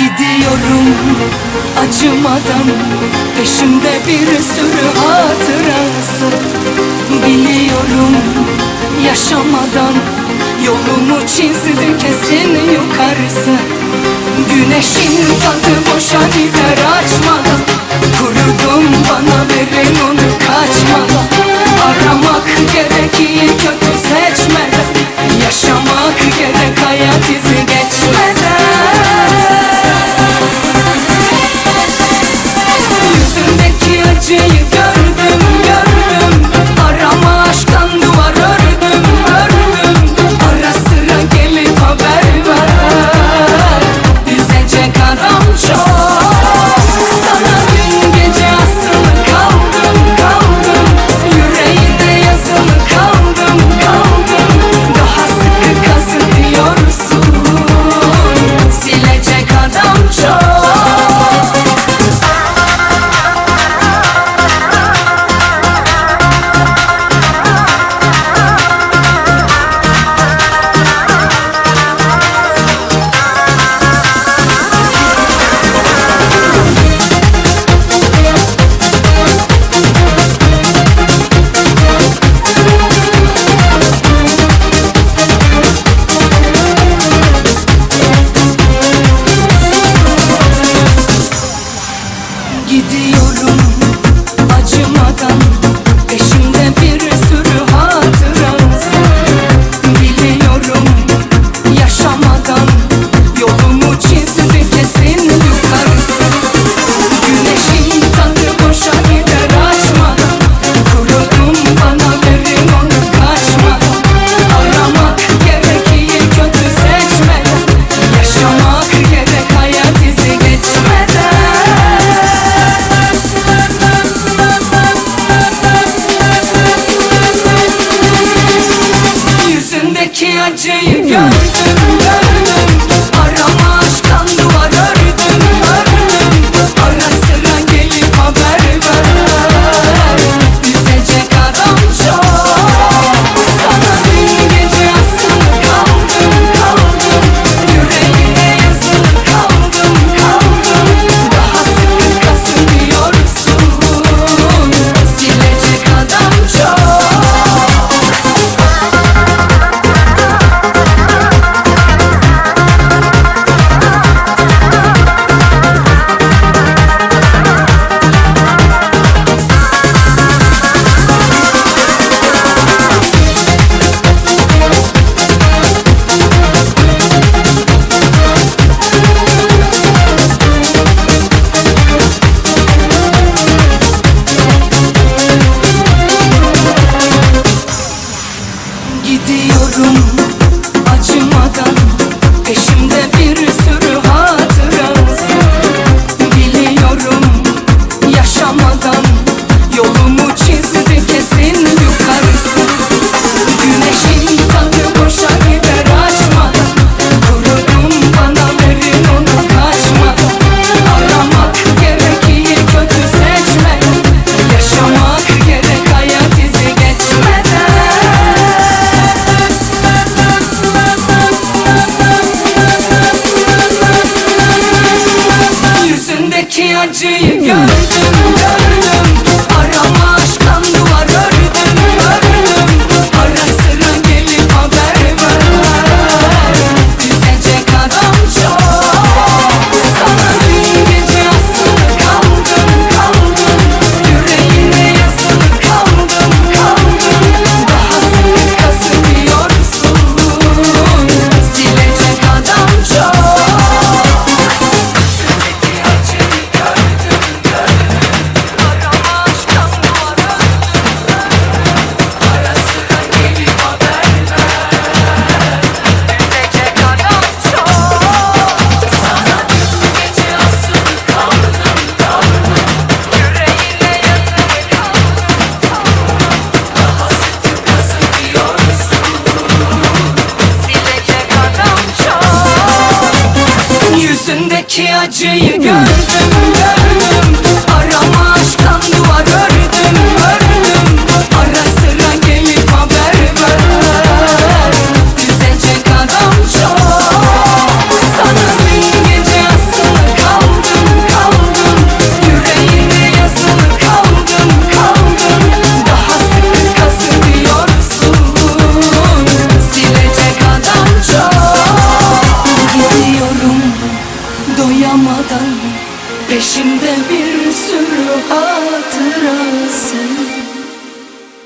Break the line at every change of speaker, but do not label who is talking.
Gidiyorum acımadan. Peşimde bir sürü hatırası. Biliyorum yaşamadan Yolumu çizdi kesin yukarısı. Güneşin tadı boşa gider açmadan Kurudum bana verin onu kaçmadan Aramak gerek iyi kötü picture you go. ki acıyı gördüm ben. gidiyorum acımadan. Peşimde bir sürü hatırası. Biliyorum yaşamadan. Yolumu çizdi kesin yukarı. want you. Yüzündeki acıyı gördüm gördüm. Arama aşktan duvarı